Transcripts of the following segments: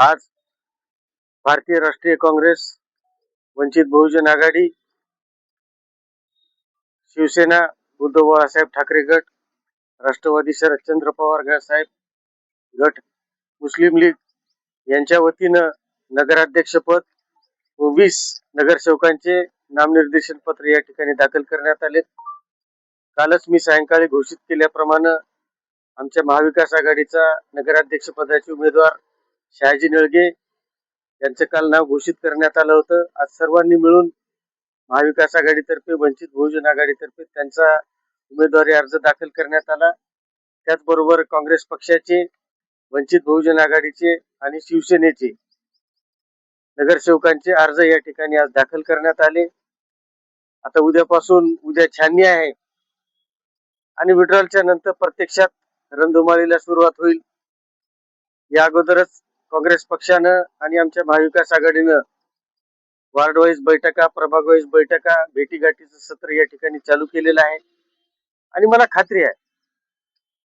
आज भारतीय राष्ट्रीय काँग्रेस वंचित बहुजन आघाडी शिवसेना उद्धव बाळासाहेब ठाकरे गट राष्ट्रवादी शरदचंद्र पवार गट साहेब गट मुस्लिम लीग यांच्या वतीनं नगराध्यक्षपद व वीस नगरसेवकांचे नामनिर्देशन पत्र या ठिकाणी दाखल करण्यात आले कालच मी सायंकाळी घोषित केल्याप्रमाणे आमच्या महाविकास आघाडीचा नगराध्यक्ष पदाचे उमेदवार शहाजी नळगे यांचं काल नाव घोषित करण्यात आलं होतं. आज सर्वांनी मिळून महाविकास आघाडीतर्फे वंचित बहुजन आघाडीतर्फे त्यांचा उमेदवारी अर्ज दाखल करण्यात आला. त्याचबरोबर काँग्रेस पक्षाचे वंचित बहुजन आघाडीचे आणि शिवसेनेचे नगरसेवकांचे अर्ज या ठिकाणी आज दाखल करण्यात आले. आता उद्यापासून उद्या छाननी आहे. आणि विड्रॉलच्या नंतर प्रत्यक्षात रणधुमाळीला सुरुवात होईल. या अगोदरच काँग्रेस पक्षानं आणि आमच्या महाविकास आघाडीनं वार्ड वाईज बैठका प्रभाग वाईज बैठका भेटीगाठीचं सत्र या ठिकाणी चालू केलेलं आहे. आणि मला खात्री आहे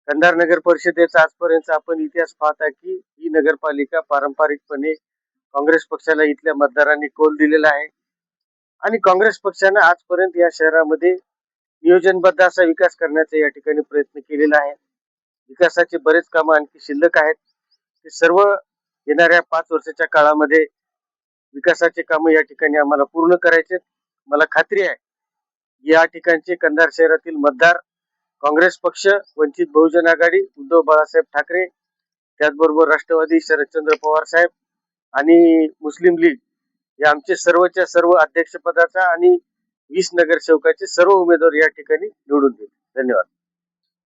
कंधार नगर परिषदेचा आजपर्यंत आपण इतिहास पाहता की ही नगरपालिका पारंपरिकपणे काँग्रेस पक्षाला इथल्या मतदारांनी कौल दिलेला आहे. आणि काँग्रेस पक्षानं आजपर्यंत या शहरामध्ये नियोजनबद्ध असा विकास करण्याचा या ठिकाणी प्रयत्न केलेला आहे. विकासाचे बरेच कामं आणखी शिल्लक आहेत. ते सर्व येणाऱ्या पाच वर्षाच्या काळामध्ये विकासाचे कामं या ठिकाणी आम्हाला पूर्ण करायचे मला खात्री आहे या ठिकाणचे कंधार शहरातील मतदार काँग्रेस पक्ष वंचित बहुजन आघाडी उद्धव बाळासाहेब ठाकरे त्याचबरोबर राष्ट्रवादी शरदचंद्र पवार साहेब आणि मुस्लिम लीग या आमचे सर्वच्या सर्व अध्यक्षपदाचा आणि वीस नगरसेवकाचे सर्व उमेदवार या ठिकाणी निवडून दिले धन्यवाद.